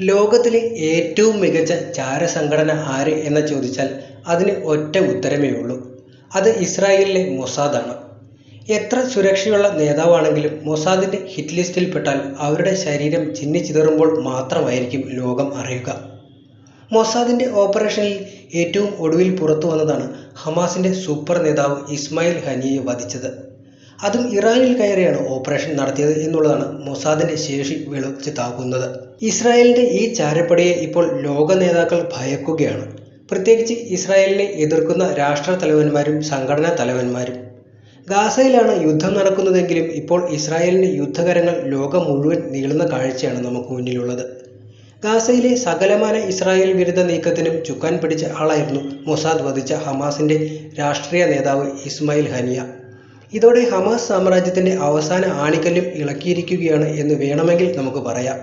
ലോകത്തിലെ ഏറ്റവും മികച്ച ചാരസംഘടന ആര് എന്ന് ചോദിച്ചാൽ അതിന് ഒറ്റ ഉത്തരമേ ഉള്ളൂ. അത് ഇസ്രായേലിലെ മൊസാദാണ് എത്ര സുരക്ഷയുള്ള നേതാവാണെങ്കിലും മൊസാദിന്റെ ഹിറ്റ് ലിസ്റ്റിൽ പെട്ടാൽ അവരുടെ ശരീരം ചിന്നിച്ചിതറുമ്പോൾ മാത്രമായിരിക്കും ലോകം അറിയുക. മൊസാദിന്റെ ഓപ്പറേഷനിൽ ഏറ്റവും ഒടുവിൽ പുറത്തു വന്നതാണ് ഹമാസിന്റെ സൂപ്പർ നേതാവ് ഇസ്മായിൽ ഹനിയെ വധിച്ചത്. അതും ഇറാനിൽ കയറിയാണ് ഓപ്പറേഷൻ നടത്തിയത് എന്നുള്ളതാണ് മൊസാദിന്റെ ശേഷി വെളിച്ചത്താക്കുന്നത്. ഇസ്രായേലിന്റെ ഈ ചാരപ്പടിയെ ഇപ്പോൾ ലോക നേതാക്കൾ ഭയക്കുകയാണ്. പ്രത്യേകിച്ച് ഇസ്രായേലിനെ എതിർക്കുന്ന രാഷ്ട്ര തലവന്മാരും സംഘടനാ തലവന്മാരും. ഗാസയിലാണ് യുദ്ധം നടക്കുന്നതെങ്കിലും ഇപ്പോൾ ഇസ്രായേലിന്റെ യുദ്ധകരങ്ങൾ ലോകം മുഴുവൻ നീളുന്ന കാഴ്ചയാണ് നമുക്ക് മുന്നിലുള്ളത്. ഗാസയിലെ സകലമാന ഇസ്രായേൽ വിരുദ്ധ നീക്കത്തിനും ചുക്കാൻ പിടിച്ച ആളായിരുന്നു മൊസാദ് വധിച്ച ഹമാസിന്റെ രാഷ്ട്രീയ നേതാവ് ഇസ്മായിൽ ഹനിയ. ഇതോടെ ഹമാസ് സാമ്രാജ്യത്തിന്റെ അവസാന ആണിക്കല്ലും ഇളക്കിയിരിക്കുകയാണ് എന്ന് വേണമെങ്കിൽ നമുക്ക് പറയാം.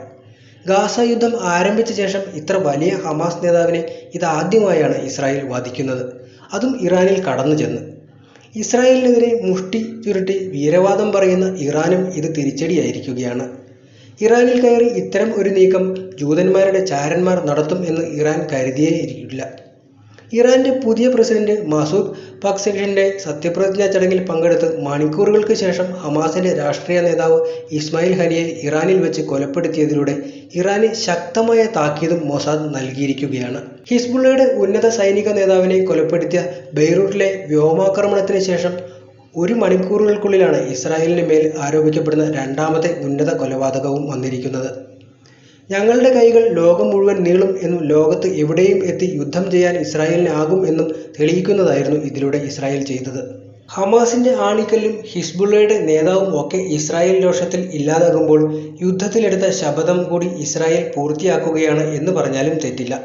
ഗാസ യുദ്ധം ആരംഭിച്ച ശേഷം ഇത്ര വലിയ ഹമാസ് നേതാവിനെ ഇതാദ്യമായാണ് ഇസ്രായേൽ വധിക്കുന്നത് അതും ഇറാനിൽ കടന്നു ചെന്ന്. ഇസ്രായേലിനെതിരെ മുഷ്ടി ചുരുട്ടി വീരവാദം പറയുന്ന ഇറാനും ഇത് തിരിച്ചടിയായിരിക്കുകയാണ്. ഇറാനിൽ കയറി ഇത്തരം ഒരു നീക്കം ജൂതന്മാരുടെ ചാരന്മാർ നടത്തും എന്ന് ഇറാൻ കരുതിയേ കരുതിയേയില്ല. ഇറാന്റെ പുതിയ പ്രസിഡന്റ് മസൂദ് പക്സെഷിന്റെ സത്യപ്രതിജ്ഞാ ചടങ്ങിൽ പങ്കെടുത്ത് മണിക്കൂറുകൾക്ക് ശേഷം ഹമാസിന്റെ രാഷ്ട്രീയ നേതാവ് ഇസ്മായിൽ ഹനിയെ ഇറാനിൽ വെച്ച് കൊലപ്പെടുത്തിയതിലൂടെ ഇറാന് ശക്തമായ താക്കീതും മൊസാദ് നൽകിയിരിക്കുകയാണ്. ഹിസ്ബുള്ളയുടെ ഉന്നത സൈനിക നേതാവിനെ കൊലപ്പെടുത്തിയ ബെയ്റൂട്ടിലെ വ്യോമാക്രമണത്തിന് ശേഷം ഒരു മണിക്കൂറുകൾക്കുള്ളിലാണ് ഇസ്രായേലിന് മേൽ ആരോപിക്കപ്പെടുന്ന രണ്ടാമത്തെ ഉന്നത കൊലപാതകവും വന്നിരിക്കുന്നത്. ഞങ്ങളുടെ കൈകൾ ലോകം മുഴുവൻ നീളും എന്നും ലോകത്ത് എവിടെയും എത്തി യുദ്ധം ചെയ്യാൻ ഇസ്രായേലിനാകും എന്നും തെളിയിക്കുന്നതായിരുന്നു ഇതിലൂടെ ഇസ്രായേൽ ചെയ്തത്. ഹമാസിന്റെ ആണിക്കല്ലും ഹിസ്ബുള്ളയുടെ നേതാവും ഒക്കെ ഇസ്രായേൽ രോഷത്തിൽ ഇല്ലാതാകുമ്പോൾ യുദ്ധത്തിലെടുത്ത ശപഥം കൂടി ഇസ്രായേൽ പൂർത്തിയാക്കുകയാണ് എന്ന് പറഞ്ഞാലും തെറ്റില്ല.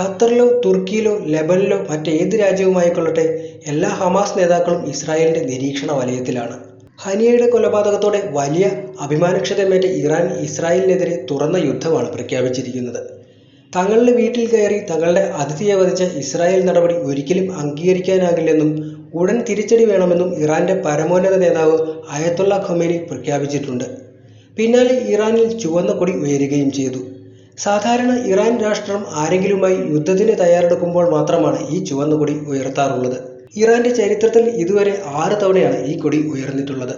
ഖത്തറിലോ തുർക്കിയിലോ ലെബനിലോ മറ്റേത് രാജ്യവുമായിക്കൊള്ളട്ടെ എല്ലാ ഹമാസ് നേതാക്കളും ഇസ്രായേലിന്റെ നിരീക്ഷണ വലയത്തിലാണ്. ഹനിയയുടെ കൊലപാതകത്തോടെ വലിയ അഭിമാനക്ഷതമേറ്റ ഇറാൻ ഇസ്രായേലിനെതിരെ തുറന്ന യുദ്ധമാണ് പ്രഖ്യാപിച്ചിരിക്കുന്നത്. തങ്ങളുടെ വീട്ടിൽ കയറി തങ്ങളുടെ അതിഥിയെ വധിച്ച ഇസ്രായേൽ നടപടി ഒരിക്കലും അംഗീകരിക്കാനാകില്ലെന്നും ഉടൻ തിരിച്ചടി വേണമെന്നും ഇറാന്റെ പരമോന്നത നേതാവ് അയത്തുള്ള ഖൊമേനി പ്രഖ്യാപിച്ചിട്ടുണ്ട്. പിന്നാലെ ഇറാനിൽ ചുവന്ന കൊടി ഉയരുകയും ചെയ്തു. സാധാരണ ഇറാൻ രാഷ്ട്രം ആരെങ്കിലുമായി യുദ്ധത്തിന് തയ്യാറെടുക്കുമ്പോൾ മാത്രമാണ് ഈ ചുവന്ന കൊടി ഉയർത്താറുള്ളത്. ഇറാന്റെ ചരിത്രത്തിൽ ഇതുവരെ ആറ് തവണയാണ് ഈ കൊടി ഉയർന്നിട്ടുള്ളത്.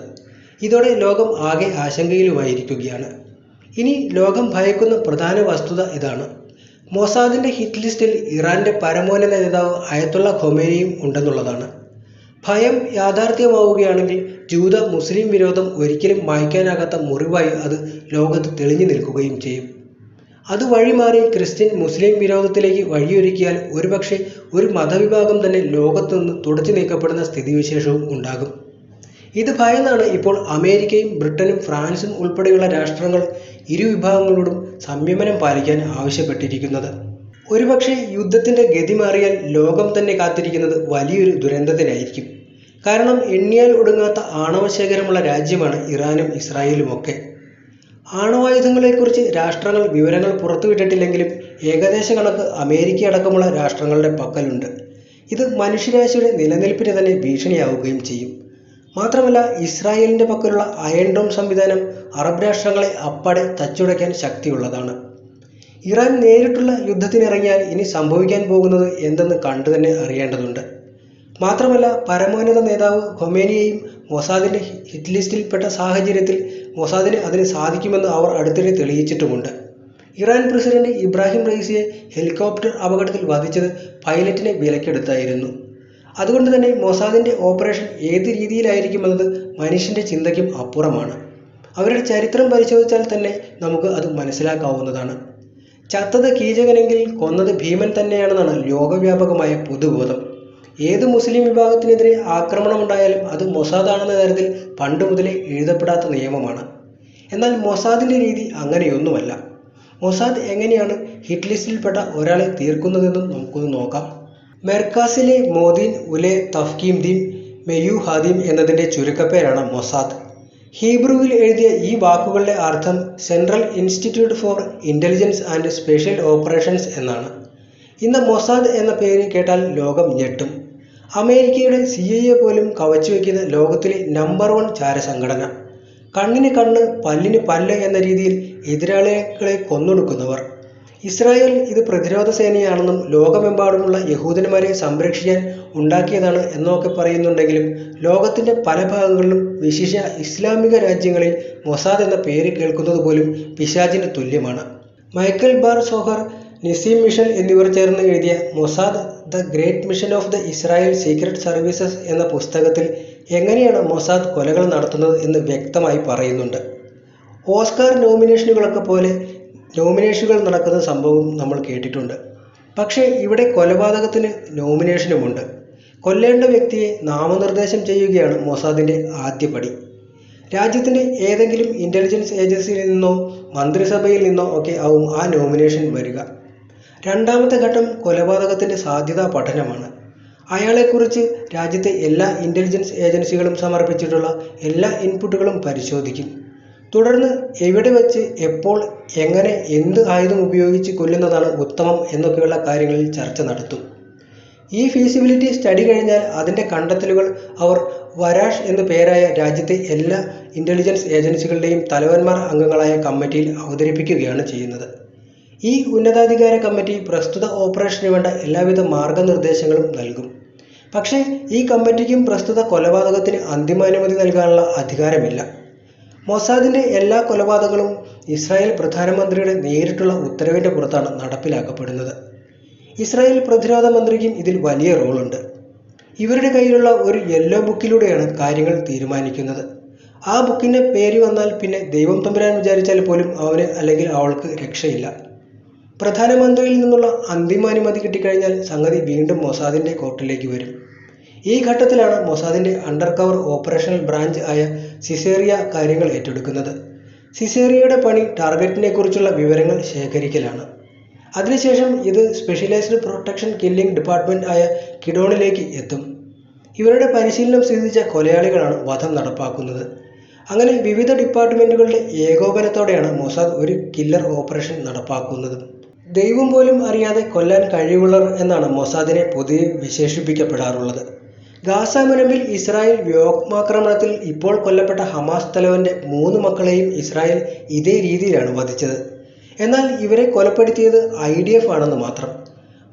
ഇതോടെ ലോകം ആകെ ആശങ്കയിലുമായിരിക്കുകയാണ്. ഇനി ലോകം ഭയക്കുന്ന പ്രധാന വസ്തുത ഇതാണ്. മൊസാദിന്റെ ഹിറ്റ് ലിസ്റ്റിൽ ഇറാന്റെ പരമോന്നത നേതാവ് അയത്തുള്ള ഖൊമേനിയും ഉണ്ടെന്നുള്ളതാണ്. ഭയം യാഥാർത്ഥ്യമാവുകയാണെങ്കിൽ ജൂത മുസ്ലിം വിരോധം ഒരിക്കലും മായ്ക്കാനാകാത്ത മുറിവായി അത് ലോകത്ത് തെളിഞ്ഞു നിൽക്കുകയും ചെയ്യും. അത് വഴിമാറി ക്രിസ്ത്യൻ മുസ്ലിം വിരോധത്തിലേക്ക് വഴിയൊരുക്കിയാൽ ഒരുപക്ഷെ ഒരു മതവിഭാഗം തന്നെ ലോകത്തു നിന്ന് തുടച്ചു നീക്കപ്പെടുന്ന സ്ഥിതിവിശേഷവും ഉണ്ടാകും. ഇത് ഭയന്നാണ് ഇപ്പോൾ അമേരിക്കയും ബ്രിട്ടനും ഫ്രാൻസും ഉൾപ്പെടെയുള്ള രാഷ്ട്രങ്ങൾ ഇരു വിഭാഗങ്ങളോടും സംയമനം പാലിക്കാൻ ആവശ്യപ്പെട്ടിരിക്കുന്നത്. ഒരുപക്ഷെ യുദ്ധത്തിന്റെ ഗതി മാറിയാൽ ലോകം തന്നെ കാത്തിരിക്കുന്നത് വലിയൊരു ദുരന്തത്തിനായിരിക്കും കാരണം എണ്ണിയാൽ ഒടുങ്ങാത്ത ആണവശേഖരമുള്ള രാജ്യമാണ് ഇറാനും ഇസ്രായേലും ഒക്കെ ആണവായുധങ്ങളെക്കുറിച്ച് രാഷ്ട്രങ്ങൾ വിവരങ്ങൾ പുറത്തുവിട്ടിട്ടില്ലെങ്കിലും ഏകദേശ കണക്ക് അമേരിക്ക അടക്കമുള്ള രാഷ്ട്രങ്ങളുടെ പക്കലുണ്ട്. ഇത് മനുഷ്യരാശിയുടെ നിലനിൽപ്പിന് തന്നെ ഭീഷണിയാവുകയും ചെയ്യും. മാത്രമല്ല ഇസ്രായേലിന്റെ പക്കലുള്ള അയൺ ഡോം സംവിധാനം അറബ് രാഷ്ട്രങ്ങളെ അപ്പാടെ തച്ചുടയ്ക്കാൻ ശക്തിയുള്ളതാണ്. ഇറാൻ നേരിട്ടുള്ള യുദ്ധത്തിനിറങ്ങിയാൽ ഇനി സംഭവിക്കാൻ പോകുന്നത് എന്തെന്ന് കണ്ടു തന്നെ അറിയേണ്ടതുണ്ട്. മാത്രമല്ല പരമോന്നത നേതാവ് ഖൊമേനിയെയും മൊസാദിന്റെ ഹിറ്റ് ലിസ്റ്റിൽപ്പെട്ട സാഹചര്യത്തിൽ മൊസാദിന് അതിന് സാധിക്കുമെന്ന് അവർ അടുത്തിടെ തെളിയിച്ചിട്ടുമുണ്ട്. ഇറാൻ പ്രസിഡന്റ് ഇബ്രാഹിം റൈസിയെ ഹെലികോപ്റ്റർ അപകടത്തിൽ വധിച്ചത് പൈലറ്റിനെ വിലക്കെടുത്തായിരുന്നു. അതുകൊണ്ട് തന്നെ മൊസാദിന്റെ ഓപ്പറേഷൻ ഏത് രീതിയിലായിരിക്കുമെന്നത് മനുഷ്യന്റെ ചിന്തയ്ക്കും അപ്പുറമാണ്. അവരുടെ ചരിത്രം പരിശോധിച്ചാൽ തന്നെ നമുക്ക് അത് മനസ്സിലാക്കാവുന്നതാണ്. ചത്തത് കീചകനെങ്കിൽ കൊന്നത് ഭീമൻ തന്നെയാണെന്നാണ് ലോകവ്യാപകമായ പൊതുബോധം. ഏത് മുസ്ലിം വിഭാഗത്തിനെതിരെ ആക്രമണമുണ്ടായാലും അത് മൊസാദാണെന്ന തരത്തിൽ പണ്ട് മുതലേ എഴുതപ്പെടാത്ത നിയമമാണ്. എന്നാൽ മൊസാദിന്റെ രീതി അങ്ങനെയൊന്നുമല്ല. മൊസാദ് എങ്ങനെയാണ് ഹിറ്റ് ലിസ്റ്റിൽപ്പെട്ട ഒരാളെ തീർക്കുന്നതെന്നും നമുക്കൊന്ന് നോക്കാം. മെർക്കാസിലെ മോദീൻ ഉലെ തഫ്കീം ദീം മെയു ഹാദീം എന്നതിന്റെ ചുരുക്കപ്പേരാണ് മൊസാദ്. ഹീബ്രുവിൽ എഴുതിയ ഈ വാക്കുകളുടെ അർത്ഥം central institute for intelligence and special operations എന്നാണ്. ഇന്ന് മൊസാദ് എന്ന പേര് കേട്ടാൽ ലോകം ഞെട്ടും. അമേരിക്കയുടെ സി ഐ എ പോലും കവച്ചു വയ്ക്കുന്ന ലോകത്തിലെ നമ്പർ വൺ ചാരസംഘടന. കണ്ണിന് കണ്ണ് പല്ലിന് പല്ല് എന്ന രീതിയിൽ എതിരാളികളെ കൊന്നൊടുക്കുന്നവർ. ഇസ്രായേൽ ഇത് പ്രതിരോധ സേനയാണെന്നും ലോകമെമ്പാടുമുള്ള യഹൂദന്മാരെ സംരക്ഷിക്കാൻ ഉണ്ടാക്കിയതാണ് എന്നൊക്കെ പറയുന്നുണ്ടെങ്കിലും ലോകത്തിന്റെ പല ഭാഗങ്ങളിലും വിശിഷ്യ ഇസ്ലാമിക രാജ്യങ്ങളിൽ മൊസാദ് എന്ന പേര് കേൾക്കുന്നത് പോലും പിശാചിന് തുല്യമാണ്. Michael Bar Zohar Nissim Mishal എന്നിവർ ചേർന്ന് എഴുതിയ Mossad the great mission of the Israel secret services എന്ന പുസ്തകത്തിൽ എങ്ങനെയാണ് മൊസാദ് കൊലകൾ നടത്തുന്നത് എന്ന് വ്യക്തമായി പറയുന്നുണ്ട്. ഓസ്കാർ നോമിനേഷനുകളൊക്കെ പോലെ നോമിനേഷനുകൾ നടക്കുന്ന സംഭവം നമ്മൾ കേട്ടിട്ടുണ്ട്. പക്ഷേ ഇവിടെ കൊലപാതകത്തിന് നോമിനേഷനുമുണ്ട്. കൊല്ലേണ്ട വ്യക്തിയെ നാമനിർദ്ദേശം ചെയ്യുകയാണ് മൊസാദിന്റെ ആദ്യപടി രാജ്യത്തിന്റെ ഏതെങ്കിലും ഇന്റലിജൻസ് ഏജൻസിയിൽ നിന്നോ മന്ത്രിസഭയിൽ നിന്നോ ഒക്കെ ആവും ആ നോമിനേഷൻ വരിക. രണ്ടാമത്തെ ഘട്ടം കൊലപാതകത്തിന്റെ സാധ്യതാ പഠനമാണ്. അയാളെക്കുറിച്ച് രാജ്യത്തെ എല്ലാ ഇന്റലിജൻസ് ഏജൻസികളും സമർപ്പിച്ചിട്ടുള്ള എല്ലാ ഇൻപുട്ടുകളും പരിശോധിക്കും. തുടർന്ന് എവിടെ വെച്ച് എപ്പോൾ എങ്ങനെ എന്ത് ആയുധം ഉപയോഗിച്ച് കൊല്ലുന്നതാണ് ഉത്തമം എന്നൊക്കെയുള്ള കാര്യങ്ങളിൽ ചർച്ച നടത്തും. ഈ ഫീസിബിലിറ്റി സ്റ്റഡി കഴിഞ്ഞാൽ അതിന്റെ കണ്ടെത്തലുകൾ അവർ വരാഷ് എന്നു പേരായ രാജ്യത്തെ എല്ലാ ഇന്റലിജൻസ് ഏജൻസികളുടെയും തലവന്മാർ അംഗങ്ങളായ കമ്മിറ്റിയിൽ അവതരിപ്പിക്കുകയാണ് ചെയ്യുന്നത്. ഈ ഉന്നതാധികാര കമ്മിറ്റി പ്രസ്തുത ഓപ്പറേഷന് വേണ്ട എല്ലാവിധ മാർഗനിർദ്ദേശങ്ങളും നൽകും. പക്ഷേ ഈ കമ്മിറ്റിക്കും പ്രസ്തുത കൊലപാതകത്തിന് അന്തിമാനുമതി നൽകാനുള്ള അധികാരമില്ല. മൊസാദിന്റെ എല്ലാ കൊലപാതകങ്ങളും ഇസ്രായേൽ പ്രധാനമന്ത്രിയുടെ നേരിട്ടുള്ള ഉത്തരവിന്റെ പുറത്താണ് നടപ്പിലാക്കപ്പെടുന്നത്. ഇസ്രായേൽ പ്രതിരോധ മന്ത്രിക്കും ഇതിൽ വലിയ റോളുണ്ട്. ഇവരുടെ കയ്യിലുള്ള ഒരു യെല്ലോ ബുക്കിലൂടെയാണ് കാര്യങ്ങൾ തീരുമാനിക്കുന്നത്. ആ ബുക്കിന്റെ പേര് വന്നാൽ പിന്നെ ദൈവം തമ്പുരാൻ വിചാരിച്ചാൽ പോലും അവന് അല്ലെങ്കിൽ അവൾക്ക് രക്ഷയില്ല. പ്രധാനമന്ത്രിയിൽ നിന്നുള്ള അന്തിമ അനുമതി കിട്ടിക്കഴിഞ്ഞാൽ സംഗതി വീണ്ടും മൊസാദിന്റെ കോർട്ടിലേക്ക് വരും. ഈ ഘട്ടത്തിലാണ് മൊസാദിന്റെ അണ്ടർ കവർ ഓപ്പറേഷണൽ ബ്രാഞ്ച് ആയ സിസേറിയ കാര്യങ്ങൾ ഏറ്റെടുക്കുന്നത്. സിസേറിയയുടെ പണി ടാർഗറ്റിനെ കുറിച്ചുള്ള വിവരങ്ങൾ ശേഖരിക്കലാണ്. അതിനുശേഷം ഇത് സ്പെഷ്യലൈസ്ഡ് പ്രൊട്ടക്ഷൻ കില്ലിംഗ് ഡിപ്പാർട്ട്മെന്റ് ആയ കിഡോണിലേക്ക് എത്തും. ഇവരുടെ പരിശീലനം സിദ്ധിച്ച കൊലയാളികളാണ് വധം നടപ്പാക്കുന്നത്. അങ്ങനെ വിവിധ ഡിപ്പാർട്ട്മെന്റുകളുടെ ഏകോപനത്തോടെയാണ് മൊസാദ് ഒരു കില്ലർ ഓപ്പറേഷൻ നടപ്പാക്കുന്നത്. ദൈവം പോലും അറിയാതെ കൊല്ലാൻ കഴിവുള്ളവർ എന്നാണ് മൊസാദിനെ പൊതുവെ വിശേഷിപ്പിക്കപ്പെടാറുള്ളത്. ഗാസ മുനമ്പിൽ ഇസ്രായേൽ വ്യോമാക്രമണത്തിൽ ഇപ്പോൾ കൊല്ലപ്പെട്ട ഹമാസ് തലവന്റെ മൂന്ന് മക്കളെയും ഇസ്രായേൽ ഇതേ രീതിയിലാണ് വധിച്ചത്. എന്നാൽ ഇവരെ കൊലപ്പെടുത്തിയത് ഐ ഡി എഫ് ആണെന്ന് മാത്രം.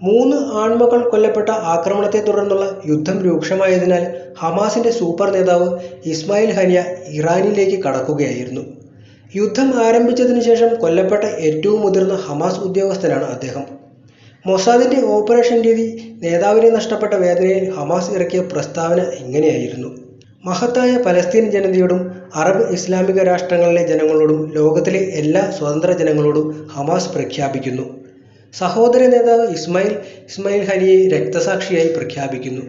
മൂന്ന് ആൺമക്കൾ കൊല്ലപ്പെട്ട ആക്രമണത്തെ തുടർന്നുള്ള യുദ്ധം രൂക്ഷമായതിനാൽ ഹമാസിന്റെ സൂപ്പർ നേതാവ് ഇസ്മായിൽ ഹനിയ ഇറാനിലേക്ക് കടക്കുകയായിരുന്നു. യുദ്ധം ആരംഭിച്ചതിനു ശേഷം കൊല്ലപ്പെട്ട ഏറ്റവും മുതിർന്ന ഹമാസ് ഉദ്യോഗസ്ഥനാണ് അദ്ദേഹം. മൊസാദിന്റെ ഓപ്പറേഷൻ രീതി നേതാവിനെ നഷ്ടപ്പെട്ട വേദനയിൽ ഹമാസ് ഇറക്കിയ പ്രസ്താവന ഇങ്ങനെയായിരുന്നു മഹത്തായ പലസ്തീൻ ജനതയോടും അറബ് ഇസ്ലാമിക രാഷ്ട്രങ്ങളിലെ ജനങ്ങളോടും ലോകത്തിലെ എല്ലാ സ്വതന്ത്ര ജനങ്ങളോടും ഹമാസ് പ്രഖ്യാപിക്കുന്നു. സഹോദര നേതാവ് ഇസ്മായിൽ ഇസ്മായിൽ ഹനിയെ രക്തസാക്ഷിയായി പ്രഖ്യാപിക്കുന്നു.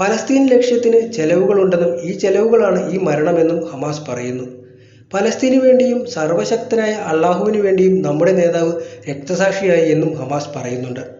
പലസ്തീൻ ലക്ഷ്യത്തിന് ചെലവുകളുണ്ടെന്നും ഈ ചെലവുകളാണ് ഈ മരണമെന്നും ഹമാസ് പറയുന്നു. പലസ്തീനു വേണ്ടിയും സർവശക്തനായ അള്ളാഹുവിനു വേണ്ടിയും നമ്മുടെ നേതാവ് രക്തസാക്ഷിയായി എന്നും ഹമാസ് പറയുന്നുണ്ട്.